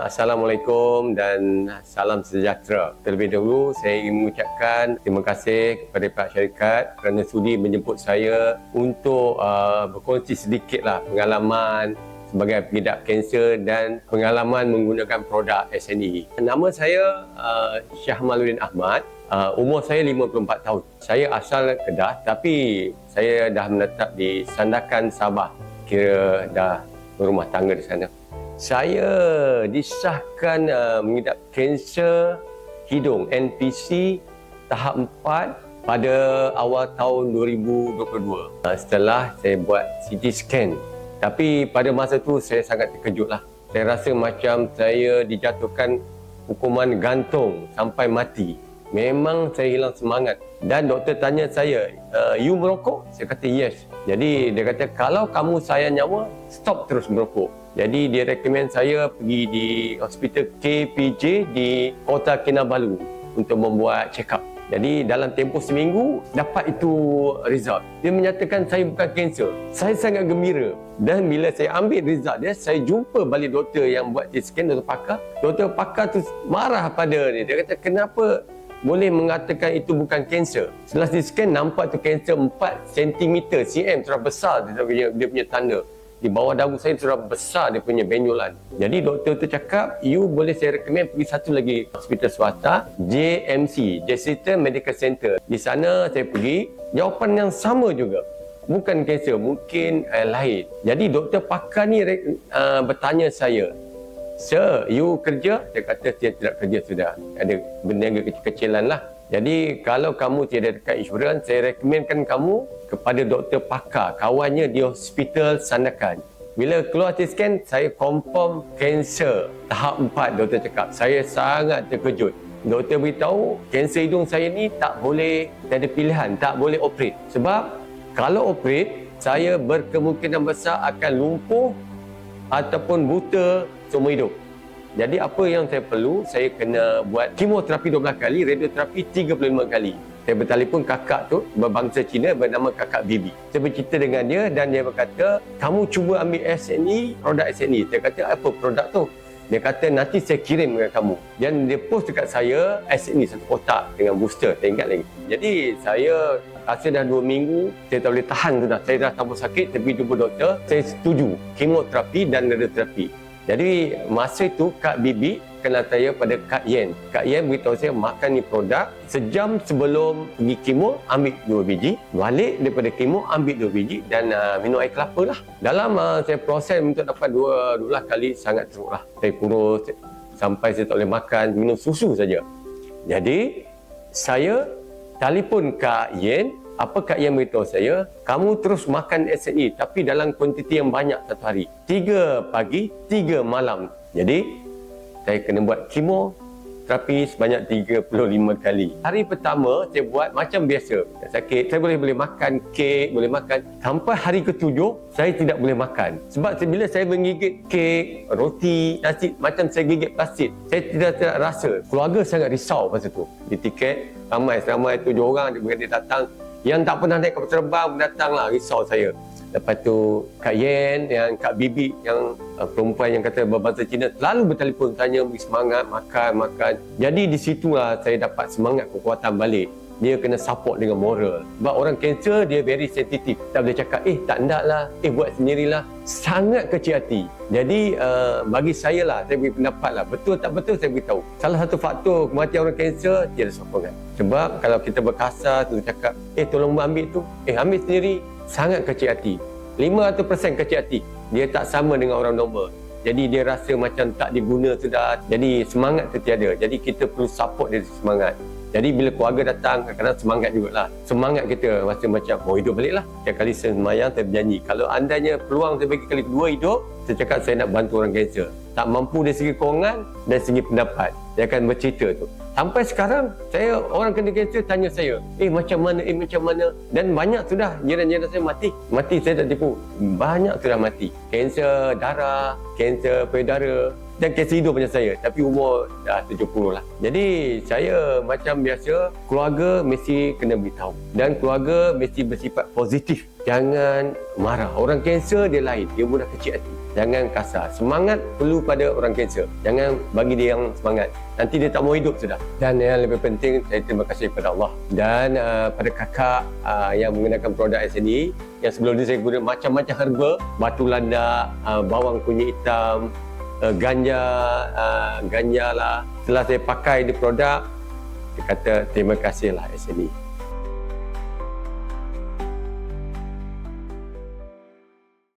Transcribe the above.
Assalamualaikum dan salam sejahtera. Terlebih dahulu saya ingin mengucapkan terima kasih kepada pihak syarikat kerana sudi menjemput saya untuk uh, berkongsi sedikitlah pengalaman sebagai pengidap kanser dan pengalaman menggunakan produk SNE. Nama saya uh, Syah Maluddin Ahmad. Uh, umur saya 54 tahun. Saya asal Kedah tapi saya dah menetap di Sandakan Sabah. Kira dah berumah tangga di sana. Saya disahkan uh, mengidap kanser hidung NPC tahap 4 pada awal tahun 2022. Uh, setelah saya buat CT scan. Tapi pada masa tu saya sangat terkejutlah. Saya rasa macam saya dijatuhkan hukuman gantung sampai mati. Memang saya hilang semangat. Dan doktor tanya saya, uh, you merokok? Saya kata yes. Jadi dia kata kalau kamu sayang nyawa, stop terus merokok. Jadi dia rekomen saya pergi di hospital KPJ di Kota Kinabalu untuk membuat check up. Jadi dalam tempoh seminggu dapat itu result. Dia menyatakan saya bukan kanser. Saya sangat gembira. Dan bila saya ambil result dia, saya jumpa balik doktor yang buat CT scan, doktor pakar. Doktor pakar tu marah pada dia. Dia kata kenapa boleh mengatakan itu bukan kanser. Setelah CT scan nampak tu kanser 4 cm cm sudah besar dia punya, dia punya tanda di bawah dagu saya sudah besar dia punya benjolan. Jadi doktor tu cakap, you boleh saya recommend pergi satu lagi hospital swasta, JMC, Jessica Medical Center. Di sana saya pergi, jawapan yang sama juga. Bukan kanser, mungkin uh, lain. Jadi doktor pakar ni uh, bertanya saya, Sir, you kerja? Saya kata saya tidak kerja sudah. Ada berniaga kecil-kecilan lah. Jadi kalau kamu tidak dekat insurans, saya rekomenkan kamu kepada doktor pakar, kawannya di hospital Sandakan. Bila keluar CT scan, saya confirm kanser tahap 4, doktor cakap. Saya sangat terkejut. Doktor beritahu, kanser hidung saya ni tak boleh, tak ada pilihan, tak boleh operate. Sebab kalau operate, saya berkemungkinan besar akan lumpuh ataupun buta seumur hidup. Jadi apa yang saya perlu, saya kena buat kemoterapi 12 kali, radioterapi 35 kali. Saya bertelefon kakak tu berbangsa Cina bernama kakak Bibi. Saya bercerita dengan dia dan dia berkata, kamu cuba ambil SNE, produk SNE. Saya kata, apa produk tu? Dia kata, nanti saya kirim kepada kamu. Dan dia post dekat saya, SNE satu kotak dengan booster. Saya ingat lagi. Jadi saya rasa dah dua minggu, saya tak boleh tahan tu dah. Saya dah tambah sakit, tapi jumpa doktor. Saya setuju kemoterapi dan radioterapi. Jadi masa itu Kak Bibi kenal saya pada Kak Yen. Kak Yen beritahu saya makan ni produk sejam sebelum pergi kemo ambil dua biji, balik daripada kemo ambil dua biji dan uh, minum air kelapa lah. Dalam uh, saya proses untuk dapat dua dua kali sangat teruk lah. Saya kurus sampai saya tak boleh makan, minum susu saja. Jadi saya telefon Kak Yen apa Kak yang beritahu saya, kamu terus makan SNE tapi dalam kuantiti yang banyak satu hari. Tiga pagi, tiga malam. Jadi, saya kena buat kemo terapi sebanyak 35 kali. Hari pertama, saya buat macam biasa. Sakit, saya boleh boleh makan kek, boleh makan. Sampai hari ketujuh, saya tidak boleh makan. Sebab bila saya menggigit kek, roti, nasi, macam saya gigit plastik, saya tidak, tidak rasa. Keluarga sangat risau masa tu. Di tiket, ramai, ramai tujuh orang, dia datang yang tak pernah naik kapal terbang datanglah risau saya. Lepas tu Kak Yen yang Kak Bibi yang uh, perempuan yang kata berbahasa Cina selalu bertelefon tanya beri semangat makan makan. Jadi di situlah saya dapat semangat kekuatan balik dia kena support dengan moral. Sebab orang kanser dia very sensitif. Tak boleh cakap, eh tak nak lah, eh buat sendirilah. Sangat kecil hati. Jadi uh, bagi saya lah, saya beri pendapat lah. Betul tak betul saya beritahu. Salah satu faktor kematian orang kanser, tiada sokongan. Sebab kalau kita berkasar, tu cakap, eh tolong ambil tu, eh ambil sendiri. Sangat kecil hati. 500% kecil hati. Dia tak sama dengan orang normal. Jadi dia rasa macam tak diguna sudah. Jadi semangat tu tiada. Jadi kita perlu support dia semangat. Jadi bila keluarga datang, kadang-kadang semangat jugalah. Semangat kita rasa macam, mau hidup balik lah. Setiap kali semayang, saya berjanji. Kalau andanya peluang saya bagi kali kedua hidup, saya cakap saya nak bantu orang kanser. Tak mampu dari segi kewangan dan segi pendapat. Saya akan bercerita tu. Sampai sekarang, saya orang kena kanser tanya saya, eh macam mana, eh macam mana. Dan banyak sudah jiran-jiran saya mati. Mati saya tak tipu. Banyak sudah mati. Kanser darah, kanser payudara, dan kanser hidung macam saya tapi umur dah 70 lah jadi saya macam biasa keluarga mesti kena beritahu dan keluarga mesti bersifat positif jangan marah orang kanser dia lain dia mudah kecil hati jangan kasar. Semangat perlu pada orang kanser. Jangan bagi dia yang semangat. Nanti dia tak mau hidup sudah. Dan yang lebih penting, saya terima kasih kepada Allah. Dan uh, pada kakak uh, yang menggunakan produk SNE, yang sebelum ni saya guna macam-macam herba, batu landak, uh, bawang kunyit hitam, uh, ganja, uh, ganja lah. Setelah saya pakai di produk, saya kata terima kasihlah SNE.